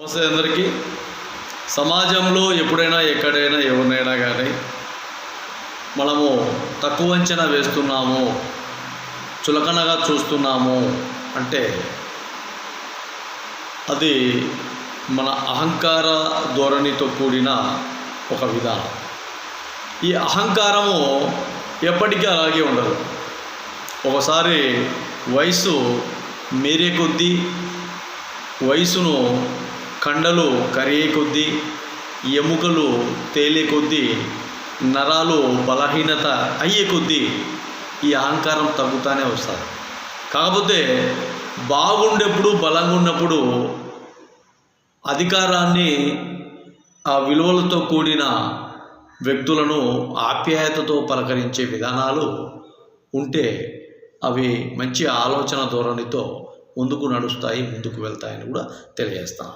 నమస్తే అందరికీ. సమాజంలో ఎప్పుడైనా ఎక్కడైనా ఎవరినైనా కానీ మనము తక్కువ అంచనా వేస్తున్నాము చులకనగా చూస్తున్నాము అంటే అది మన అహంకార ధోరణితో కూడిన ఒక విధానం. ఈ అహంకారము ఎప్పటికీ అలాగే ఉండదు. ఒకసారి వయసు మీరే కొద్దీ వయసును కండలు కరిగే కొద్దీ ఎముకలు తేలే కొద్దీ నరాలు బలహీనత అయ్యే కొద్దీ ఈ అహంకారం తగ్గుతానే వస్తుంది. కాకపోతే బాగుండేప్పుడు బలంగా ఉన్నప్పుడు అధికారాన్ని ఆ విలువలతో కూడిన వ్యక్తులను ఆప్యాయతతో పలకరించే విధానాలు ఉంటే అవి మంచి ఆలోచన ధోరణితో ముందుకు నడుస్తాయి ముందుకు వెళ్తాయని కూడా తెలియజేస్తాను.